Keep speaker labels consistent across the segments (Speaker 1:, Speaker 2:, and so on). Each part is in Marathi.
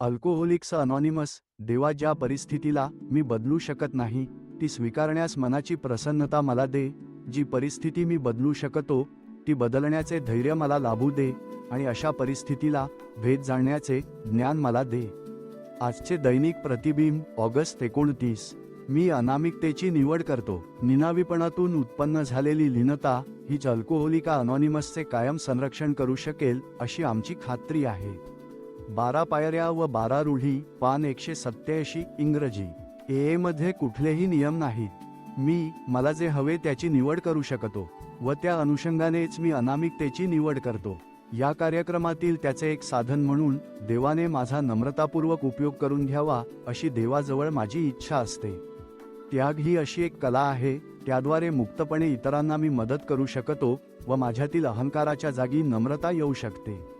Speaker 1: अल्कोहोलिक्स अनॉनिमस देवा ज्या परिस्थितीला मी बदलू शकत नाही ती स्वीकारण्यास मनाची प्रसन्नता मला दे जी परिस्थिती मी बदलू शकतो ती बदलण्याचे धैर्य मला लाभू दे आणि अशा परिस्थितीला भेद जाणण्याचे ज्ञान मला दे. आजचे दैनिक प्रतिबिंब ऑगस्ट एकोणतीस. मी अनामिकतेची निवड करतो. निनावीपणातून उत्पन्न झालेली लीनता हीच अल्कोहोलिका अनॉनिमसचे कायम संरक्षण करू शकेल अशी आमची खात्री आहे. बारा पायऱ्या व बारा रूढी पान एकशे सत्याऐंशी इंग्रजी. ए मध्ये कुठलेही नियम नाहीत. मी मला जे हवे त्याची निवड करू शकतो व त्या अनुषंगानेच मी अनामिकतेची निवड करतो. या कार्यक्रमातील त्याचे एक साधन म्हणून देवाने माझा नम्रतापूर्वक उपयोग करून घ्यावा अशी देवाजवळ माझी इच्छा असते. त्याग ही अशी एक कला आहे त्याद्वारे मुक्तपणे इतरांना मी मदत करू शकतो व माझ्यातील अहंकाराच्या जागी नम्रता येऊ शकते.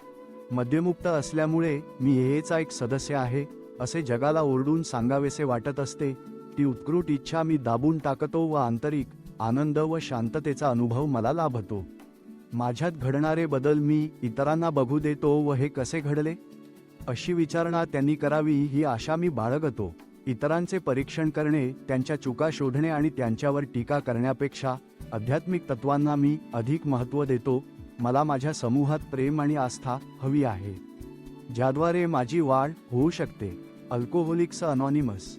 Speaker 1: मद्यमुक्त असल्यामुळे मी एएचा एक सदस्य आहे असे जगाला ओरडून सांगावेसे वाटत असते ती उत्कृट इच्छा मी दाबून टाकतो व आंतरिक आनंद व शांततेचा अनुभव मला लाभतो. माझ्यात घडणारे बदल मी इतरांना बघू देतो व हे कसे घडले? अशी विचारणा त्यांनी करावी ही आशा मी बाळगतो. इतरांचे परीक्षण करणे त्यांच्या चुका शोधणे आणि त्यांच्यावर टीका करण्यापेक्षा आध्यात्मिक तत्वांना मी अधिक महत्त्व देतो मला माझ्या समूहात प्रेम आणि आस्था हवी आहे ज्याद्वारे माझी वाढ होऊ शकते. Alcoholics anonymous